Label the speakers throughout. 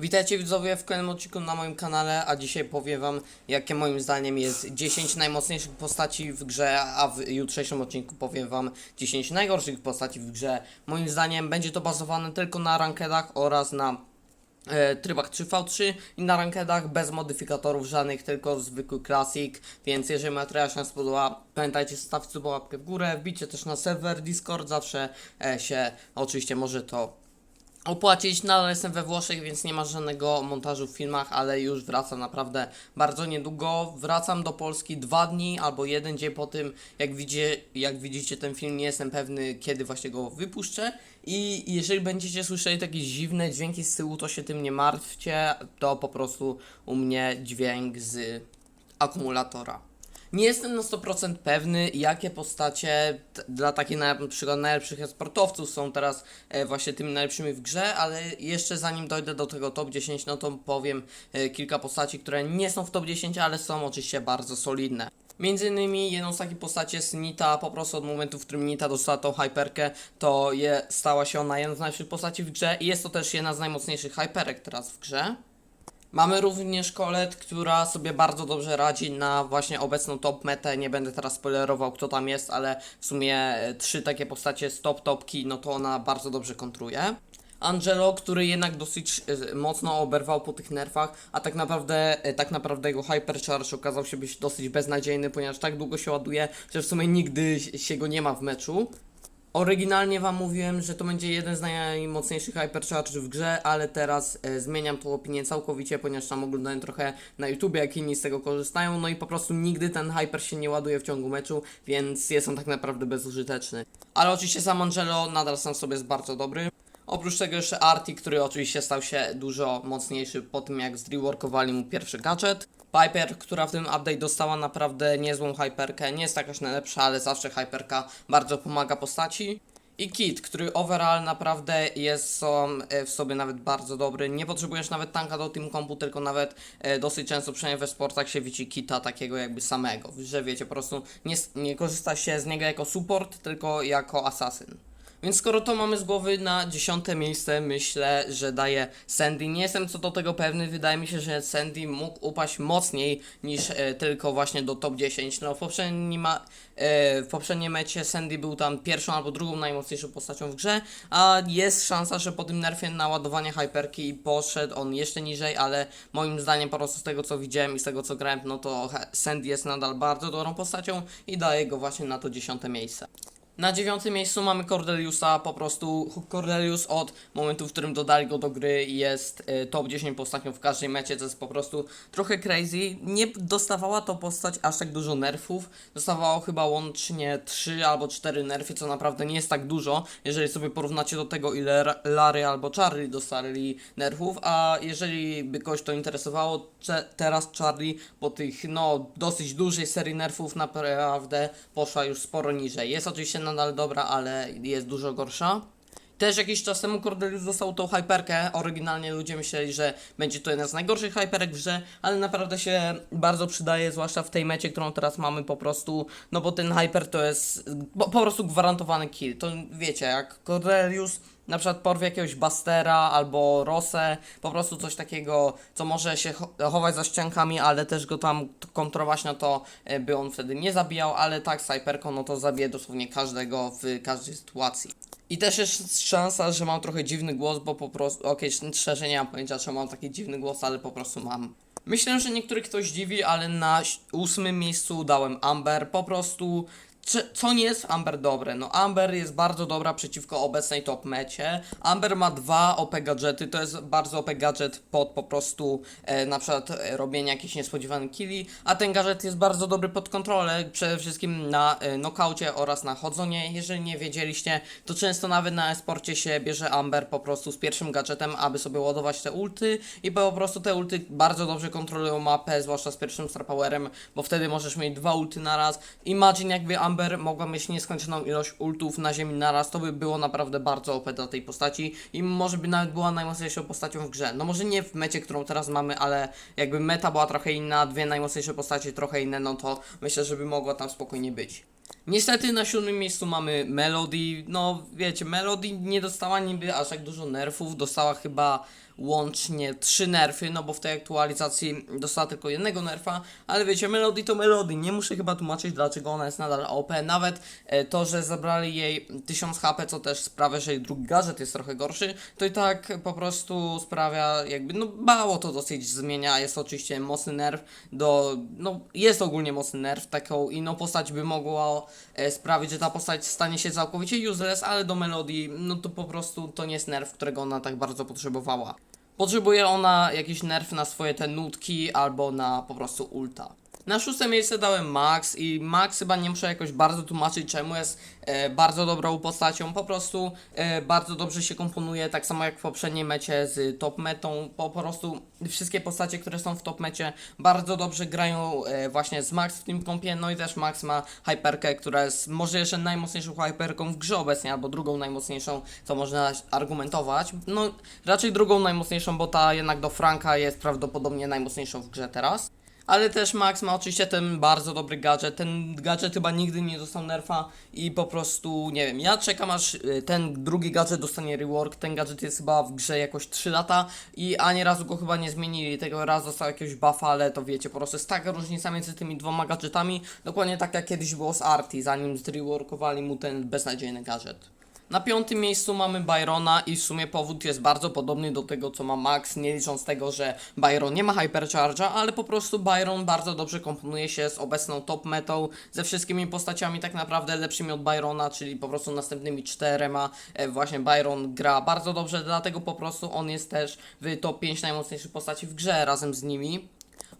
Speaker 1: Witajcie widzowie w kolejnym odcinku na moim kanale, a dzisiaj powiem wam jakie moim zdaniem jest 10 najmocniejszych postaci w grze, a w jutrzejszym odcinku powiem wam 10 najgorszych postaci w grze. Moim zdaniem będzie to bazowane tylko na rankedach oraz na e, trybach 3v3 i na rankedach bez modyfikatorów żadnych, tylko zwykły classic, więc jeżeli materiał się spodoba, pamiętajcie zostawcie sobie łapkę w górę, wbijcie też na serwer Discord, zawsze e, się oczywiście może to opłacić. Nadal jestem we Włoszech, więc nie ma żadnego montażu w filmach, ale już wracam naprawdę bardzo niedługo. Wracam do Polski dwa dni albo jeden dzień po tym, jak, widzie, jak widzicie ten film, nie jestem pewny, kiedy właśnie go wypuszczę. I jeżeli będziecie słyszeli takie dziwne dźwięki z tyłu, to się tym nie martwcie. To po prostu u mnie dźwięk z akumulatora. Nie jestem na 100% pewny, jakie postacie dla takich na przykład najlepszych sportowców są teraz e, właśnie tymi najlepszymi w grze, ale jeszcze zanim dojdę do tego top 10, no to powiem e, kilka postaci, które nie są w top 10, ale są oczywiście bardzo solidne. Między innymi jedną z takich postaci jest Nita, po prostu od momentu, w którym Nita dostała tą hyperkę, to je, stała się ona jedną z najlepszych postaci w grze i jest to też jedna z najmocniejszych hyperek teraz w grze. Mamy również Colette, która sobie bardzo dobrze radzi na właśnie obecną top metę. Nie będę teraz spoilerował kto tam jest, ale w sumie e, trzy takie postacie z top topki, no to ona bardzo dobrze kontruje. Angelo, który jednak dosyć e, mocno oberwał po tych nerfach, a tak naprawdę, e, tak naprawdę jego Hypercharge okazał się być dosyć beznadziejny, ponieważ tak długo się ładuje, że w sumie nigdy się go nie ma w meczu. Oryginalnie wam mówiłem, że to będzie jeden z najmocniejszych Hypercharge w grze, ale teraz e, zmieniam tą opinię całkowicie, ponieważ tam oglądałem trochę na YouTube, jak inni z tego korzystają, no i po prostu nigdy ten Hyper się nie ładuje w ciągu meczu, więc jest on tak naprawdę bezużyteczny. Ale oczywiście sam Angelo nadal sam sobie jest bardzo dobry. Oprócz tego jeszcze Arti, który oczywiście stał się dużo mocniejszy po tym jak zreworkowali mu pierwszy gadżet. Piper, która w tym update dostała naprawdę niezłą hyperkę, nie jest jakaś najlepsza, ale zawsze hyperka bardzo pomaga postaci. I Kit, który overall naprawdę jest e, w sobie nawet bardzo dobry. Nie potrzebujesz nawet tanka do team kompu, tylko nawet e, dosyć często, przynajmniej we sportach się widzi Kita takiego jakby samego. Że wiecie, po prostu nie, nie korzysta się z niego jako support, tylko jako asasyn. Więc skoro to mamy z głowy na dziesiąte miejsce, myślę, że daje Sandy. Nie jestem co do tego pewny, wydaje mi się, że Sandy mógł upaść mocniej niż e, tylko właśnie do top 10. No w poprzednim, ma, e, w poprzedniej mecie Sandy był tam pierwszą albo drugą najmocniejszą postacią w grze, a jest szansa, że po tym nerfie naładowania hyperki poszedł on jeszcze niżej, ale moim zdaniem po prostu z tego co widziałem i z tego co grałem, no to Sandy jest nadal bardzo dobrą postacią i daje go właśnie na to dziesiąte miejsce. Na dziewiątym miejscu mamy Cordeliusa, po prostu Cordelius od momentu, w którym dodali go do gry jest e, top 10 postacią w każdej mecie, to jest po prostu trochę crazy. Nie dostawała to postać aż tak dużo nerfów, dostawało chyba łącznie 3 albo 4 nerfy, co naprawdę nie jest tak dużo, jeżeli sobie porównacie do tego ile Larry albo Charlie dostali nerfów, a jeżeli by kogoś to interesowało, teraz Charlie po tych no dosyć dużej serii nerfów naprawdę poszła już sporo niżej. Jest oczywiście nadal dobra, ale jest dużo gorsza. Też jakiś czas temu Cordelius dostał tą hyperkę. Oryginalnie ludzie myśleli, że będzie to jedna z najgorszych hyperek w grze, ale naprawdę się bardzo przydaje, zwłaszcza w tej mecie, którą teraz mamy po prostu, no bo ten hyper to jest po prostu gwarantowany kill. To wiecie, jak Cordelius na przykład porwie jakiegoś Bastera albo Rosę, po prostu coś takiego, co może się cho- chować za ściankami, ale też go tam kontrować, no to e, by on wtedy nie zabijał, ale tak z hyperką, no to zabije dosłownie każdego w każdej sytuacji. I też jest szansa, że mam trochę dziwny głos, bo po prostu, okej, szczerze nie mam pojęcia, czy mam taki dziwny głos, ale po prostu mam. Myślę, że niektórych to zdziwi, ale na ósmym miejscu dałem Amber, po prostu... Czy, co nie jest Amber dobre? No Amber jest bardzo dobra przeciwko obecnej top mecie. Amber ma dwa OP gadżety, to jest bardzo OP gadżet pod po prostu e, na przykład e, robienie jakichś niespodziewanych killi, a ten gadżet jest bardzo dobry pod kontrolę, przede wszystkim na e, nokaucie oraz na chodzonie. Jeżeli nie wiedzieliście, to często nawet na esporcie się bierze Amber po prostu z pierwszym gadżetem, aby sobie ładować te ulty i po prostu te ulty bardzo dobrze kontrolują mapę, zwłaszcza z pierwszym star powerem, bo wtedy możesz mieć dwa ulty na raz. Imagine jakby Amber mogła mieć nieskończoną ilość ultów na ziemi na raz, to by było naprawdę bardzo OP dla tej postaci i może by nawet była najmocniejszą postacią w grze. No może nie w mecie, którą teraz mamy, ale jakby meta była trochę inna, dwie najmocniejsze postacie trochę inne, no to myślę, że by mogła tam spokojnie być. Niestety na siódmym miejscu mamy Melody. No wiecie, Melody nie dostała niby aż tak dużo nerfów, dostała chyba łącznie trzy nerfy, no bo w tej aktualizacji dostała tylko jednego nerfa, ale wiecie, Melody to Melody, nie muszę chyba tłumaczyć dlaczego ona jest nadal OP, nawet e, to, że zabrali jej 1000 HP, co też sprawia, że jej drugi gadżet jest trochę gorszy, to i tak po prostu sprawia jakby, no mało to dosyć zmienia, jest oczywiście mocny nerf do, no jest ogólnie mocny nerw, taką inną postać by mogło e, sprawić, że ta postać stanie się całkowicie useless, ale do Melody, no to po prostu to nie jest nerw, którego ona tak bardzo potrzebowała. Potrzebuje ona jakiś nerf na swoje te nutki albo na po prostu ulta. Na szóste miejsce dałem Max i Max chyba nie muszę jakoś bardzo tłumaczyć czemu jest e, bardzo dobrą postacią, po prostu e, bardzo dobrze się komponuje, tak samo jak w poprzedniej mecie z top metą, po, po prostu wszystkie postacie, które są w top mecie bardzo dobrze grają e, właśnie z Max w tym kompie, no i też Max ma hyperkę, która jest może jeszcze najmocniejszą hyperką w grze obecnie, albo drugą najmocniejszą, co można argumentować, no raczej drugą najmocniejszą, bo ta jednak do Franka jest prawdopodobnie najmocniejszą w grze teraz. Ale też Max ma oczywiście ten bardzo dobry gadżet. Ten gadżet chyba nigdy nie dostał nerfa i po prostu nie wiem. Ja czekam aż y, ten drugi gadżet dostanie rework. Ten gadżet jest chyba w grze jakoś 3 lata i ani razu go chyba nie zmienili. Tego raz dostał jakiegoś buffa, ale to wiecie, po prostu jest taka różnica między tymi dwoma gadżetami. Dokładnie tak jak kiedyś było z Arti, zanim zreworkowali mu ten beznadziejny gadżet. Na piątym miejscu mamy Byrona i w sumie powód jest bardzo podobny do tego, co ma Max, nie licząc tego, że Byron nie ma Hypercharge'a, ale po prostu Byron bardzo dobrze komponuje się z obecną top metą, ze wszystkimi postaciami tak naprawdę lepszymi od Byrona, czyli po prostu następnymi czterema. E, właśnie Byron gra bardzo dobrze, dlatego po prostu on jest też w top 5 najmocniejszych postaci w grze razem z nimi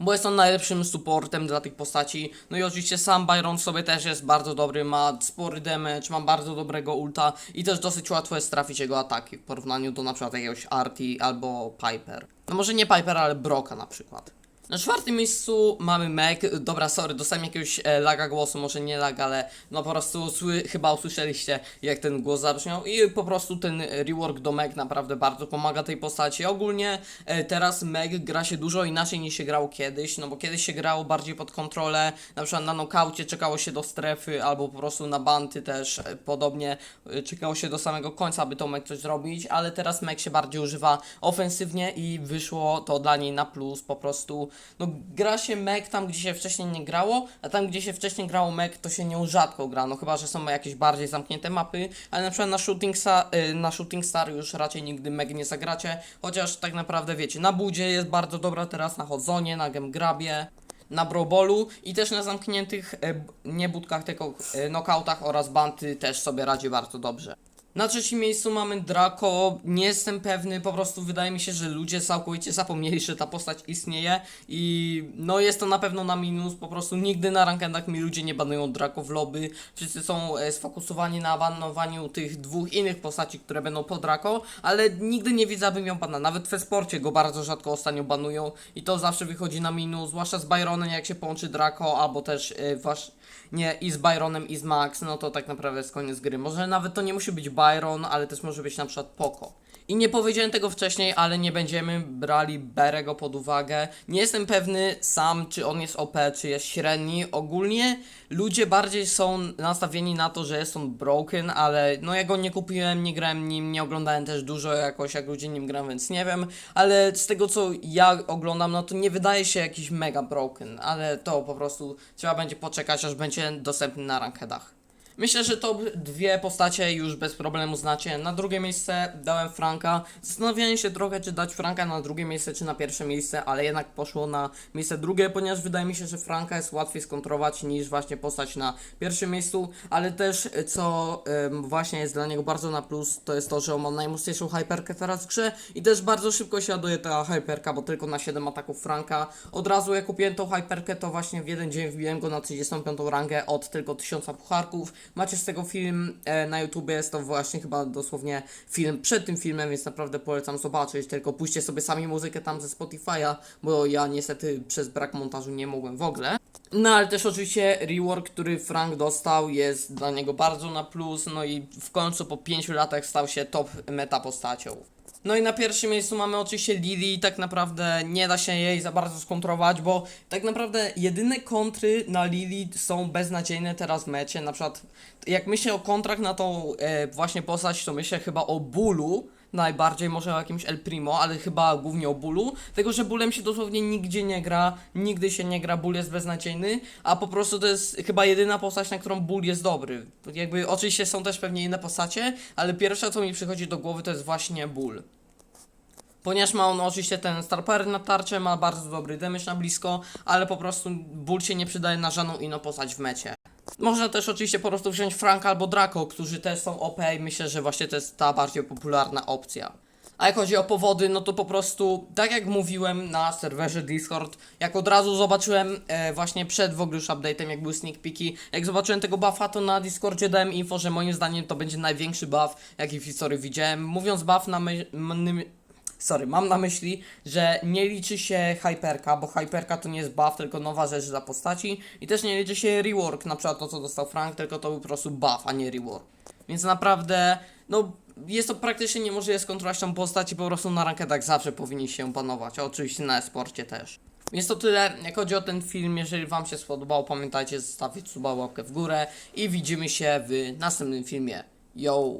Speaker 1: bo jest on najlepszym supportem dla tych postaci. No i oczywiście sam Byron sobie też jest bardzo dobry, ma spory damage, ma bardzo dobrego ulta i też dosyć łatwo jest trafić jego ataki w porównaniu do na przykład jakiegoś Arti albo Piper. No może nie Piper, ale Broka na przykład. Na czwartym miejscu mamy Meg. Dobra, sorry, dostałem jakiegoś e, laga głosu, może nie lag, ale no po prostu sły, chyba usłyszeliście jak ten głos zabrzmiał i po prostu ten rework do Meg naprawdę bardzo pomaga tej postaci. Ogólnie e, teraz Meg gra się dużo inaczej niż się grało kiedyś, no bo kiedyś się grało bardziej pod kontrolę, na przykład na nokaucie czekało się do strefy albo po prostu na banty też e, podobnie e, czekało się do samego końca, aby tą Meg coś zrobić, ale teraz Meg się bardziej używa ofensywnie i wyszło to dla niej na plus po prostu no gra się mech tam, gdzie się wcześniej nie grało, a tam, gdzie się wcześniej grało mech, to się nią rzadko gra, no chyba, że są jakieś bardziej zamknięte mapy, ale na przykład na Shooting, Sa y, na Shooting Star już raczej nigdy mech nie zagracie, chociaż tak naprawdę wiecie, na Budzie jest bardzo dobra teraz, na Chodzonie, na Gemgrabie, na Brobolu i też na zamkniętych, e, nie budkach, tylko e, knockoutach oraz banty też sobie radzi bardzo dobrze. Na trzecim miejscu mamy Draco. Nie jestem pewny, po prostu wydaje mi się, że ludzie całkowicie zapomnieli, że ta postać istnieje i no jest to na pewno na minus. Po prostu nigdy na rankedach mi ludzie nie banują Draco w lobby. Wszyscy są e, sfokusowani na banowaniu tych dwóch innych postaci, które będą po Draco, ale nigdy nie widzę, aby miał bana. Nawet w sporcie go bardzo rzadko ostatnio banują i to zawsze wychodzi na minus, zwłaszcza z Byronem, jak się połączy Draco, albo też e, wasz nie i z Byronem i z Max, no to tak naprawdę jest koniec gry. Może nawet to nie musi być Byron, ale też może być na przykład Poco. I nie powiedziałem tego wcześniej, ale nie będziemy brali Berego pod uwagę. Nie jestem pewny sam, czy on jest OP, czy jest średni. Ogólnie ludzie bardziej są nastawieni na to, że jest on broken, ale no ja go nie kupiłem, nie grałem nim, nie oglądałem też dużo jakoś, jak ludzie nim gram, więc nie wiem. Ale z tego co ja oglądam, no to nie wydaje się jakiś mega broken, ale to po prostu trzeba będzie poczekać, aż będzie dostępny na rankedach. Myślę, że top dwie postacie już bez problemu znacie. Na drugie miejsce dałem Franka. Zastanawiałem się trochę, czy dać Franka na drugie miejsce, czy na pierwsze miejsce, ale jednak poszło na miejsce drugie, ponieważ wydaje mi się, że Franka jest łatwiej skontrować niż właśnie postać na pierwszym miejscu, ale też co em, właśnie jest dla niego bardzo na plus, to jest to, że on ma najmocniejszą hyperkę teraz w grze i też bardzo szybko się ładuje ta hyperka, bo tylko na 7 ataków Franka. Od razu jak kupiłem tą hyperkę, to właśnie w jeden dzień wbiłem go na 35 rangę od tylko 1000 pucharków. Macie z tego film e, na YouTubie, jest to właśnie chyba dosłownie film przed tym filmem, więc naprawdę polecam zobaczyć, tylko pójście sobie sami muzykę tam ze Spotify'a, bo ja niestety przez brak montażu nie mogłem w ogóle. No ale też oczywiście rework, który Frank dostał jest dla niego bardzo na plus, no i w końcu po 5 latach stał się top meta postacią. No i na pierwszym miejscu mamy oczywiście Lili, tak naprawdę nie da się jej za bardzo skontrować, bo tak naprawdę jedyne kontry na Lili są beznadziejne teraz w mecie, na przykład jak myślę o kontrach na tą e, właśnie postać, to myślę chyba o bólu, najbardziej, może o jakimś El Primo, ale chyba głównie o Bólu, tego, że Bólem się dosłownie nigdzie nie gra, nigdy się nie gra, Ból jest beznadziejny, a po prostu to jest chyba jedyna postać, na którą Ból jest dobry. Jakby oczywiście są też pewnie inne postacie, ale pierwsze co mi przychodzi do głowy to jest właśnie Ból. Ponieważ ma on oczywiście ten Star Power na tarczę, ma bardzo dobry damage na blisko, ale po prostu ból się nie przydaje na żadną inną postać w mecie. Można też oczywiście po prostu wziąć Franka albo Draco, którzy też są OP i myślę, że właśnie to jest ta bardziej popularna opcja. A jak chodzi o powody, no to po prostu, tak jak mówiłem na serwerze Discord, jak od razu zobaczyłem e, właśnie przed w ogóle już update'em, jak były sneak peeki, jak zobaczyłem tego buffa, to na Discordzie dałem info, że moim zdaniem to będzie największy buff, jaki w historii widziałem. Mówiąc buff na my, m- Sorry, mam na myśli, że nie liczy się hyperka, bo hyperka to nie jest buff, tylko nowa rzecz dla postaci i też nie liczy się rework, na przykład to co dostał Frank, tylko to był po prostu buff, a nie rework. Więc naprawdę, no jest to praktycznie niemożliwe skontrolować tą postać i po prostu na rankedach zawsze powinni się panować, a oczywiście na esporcie też. Więc to tyle, jak chodzi o ten film, jeżeli wam się spodobał, pamiętajcie zostawić suba, łapkę w górę i widzimy się w następnym filmie. Yo!